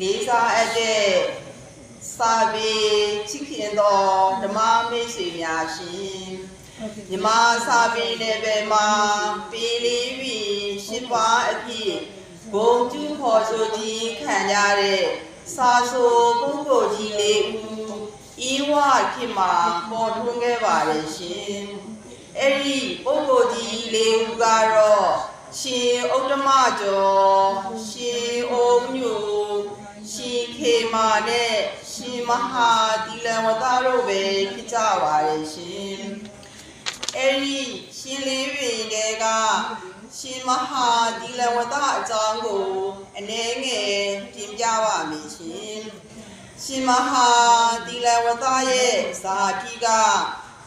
လေးစားအပ်တဲ့စာပေချစ်ခင်သောဓမ္မမိတ်ဆွေများရှင်မြမစာပေနယ်ပယ်မှာပေလေးပြီးရှစ်ပါးအဖြစ်ဘုံကျူးခေါ်ဆိုခြင်းခံရတဲ့စာဆိုပုဂ္ဂိုလ်ကြီးလေးဦးဤဝခေတ်မှာပေါ်ထွန်းခဲ့ပါလေရှင်အဲ့ဒီပုဂ္ဂိုလ်ကြီးလေးဦးကတော့ရှင်ဥတ္တမကျော်ရှင်အိုးညို ရှင်ခေမာနဲ့ရှင်မဟာဒီလံဝသားတို့ပဲဖြစ်ကြပါလေရှင်အဲ့ဒီရှင်လေးပင်တွေကရှင်မဟာဒီလဝတအကြောင်းကိုအနည်းငယ်ပြင်ပြပါမယ်ရှင်ရှင်မဟာဒီလဝတရဲ့ဇာတိက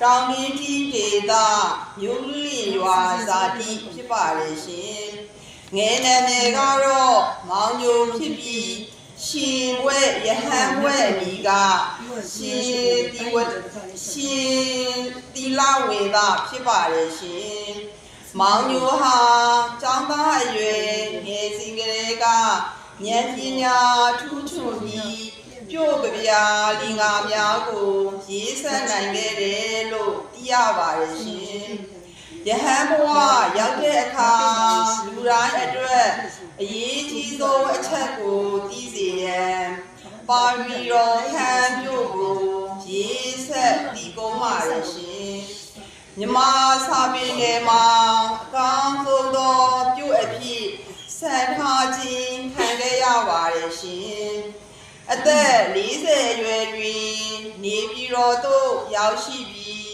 တောင်ရင်းကြီးဒေသမြို့လူလီရွာဇာတိဖြစ်ပါတယ်ရှင်ငယ်နာမည်ကတော့မောင်ညိုဖြစ်ပြီး ရှင်ဝဲယဟန်ဝဲဒီကရှင်ဒီဝရှင်တီလာဝေဒဖြစ်ပါတယ်ရှင်မောင်ညိုဟာကျောင်းသားအရွယ်ငယ်စဉ်ကလေးကဉာဏ်ပညာထူးချွန်ပြီးပြုတ်ကြပြာလင်္ကာများကိုရေးဆက်နိုင်ခဲ့တယ်လို့သိရပါတယ်ရှင် ယဟန်ဘဝရောက်တဲ့အခါလူတိုင်းအတွက်အရေးကြီးဆုံးအချက်ကိုသိစေရန်ပါရမီတော်ခံပြုတ်ကိုရေးဆက်တည်ကုန်းပါရရှင်မြမစာပေနယ်မှာအကောင်းဆုံးသောပြုတ်အဖြစ်ဆန်ထားခြင်းခံခဲ့ရပါတယ်ရှင်အသက်40အရွယ်တွင်နေပြည်တော်သို့ရောက်ရှိပြီး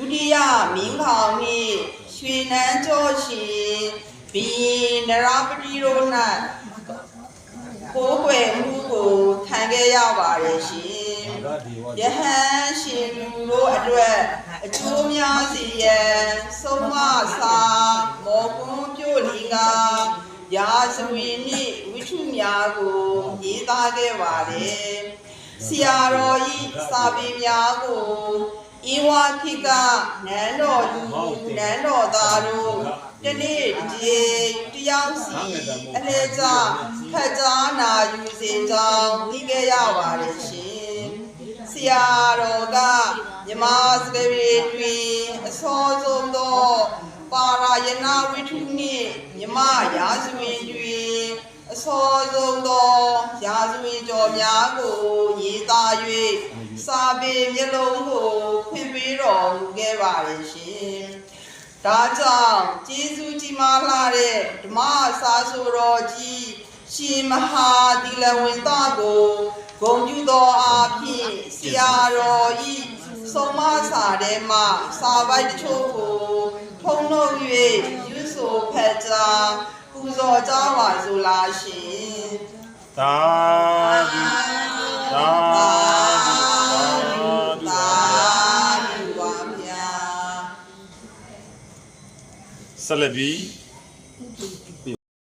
ဒုတိယမင်းခေါင်နှင့်ရွှေနန်းကျော်ရှင်ဘီနရပတိတို့၌ကိုးကွယ်မှုကိုခံခဲ့ရပါတယ်ရှင်ယဟန်ရှင်လူတို့အတွက်အကျိုးများစီရန်ဆုံးမစာမောကွန်းပြုတ်လီကရာဇဝင်နှင့်ဝိထုများကိုရေးသားခဲ့ပါတယ်ဆရာတော်ဤစာပေများကို ဧဝခိကနန်းတော်လူနန်းတော်သားတို့တနေ့တည်းတယောက်စီအလဲကြဖတ်ကြားနာယူစေကြောင်းသိခဲ့ရပါတယ်ရှင်ဆရာတော်ကမြမစကရေတွင်အစောဆုံးသောပါရာယနာဝိထုနှင့်မြမရာဇဝင်တွင်အစောဆုံးသောရာဇဝင်ကျော်များကိုရေးသား၍ စာပေမျက်လုံးကိုဖွင့်ပေးတော်မူခဲ့ပါတယ်ရှင်။ဒါကြောင့်ကျေးဇူးကြီးမားလှတဲ့ဓမ္မစာဆိုတော်ကြီးရှင်မဟာဒီလဝင်သားကိုဂုဏ်ပြုသောအားဖြင့်ဆရာတော်ဤဆုံးမစာထဲမှစာပိုက်တချို့ကိုထုံနှုတ်၍ယူဆိုဖတ်ကြားပူဇော်ကြပါစို့လားရှင်သာဓုသာ ဆက်လက်ပြီး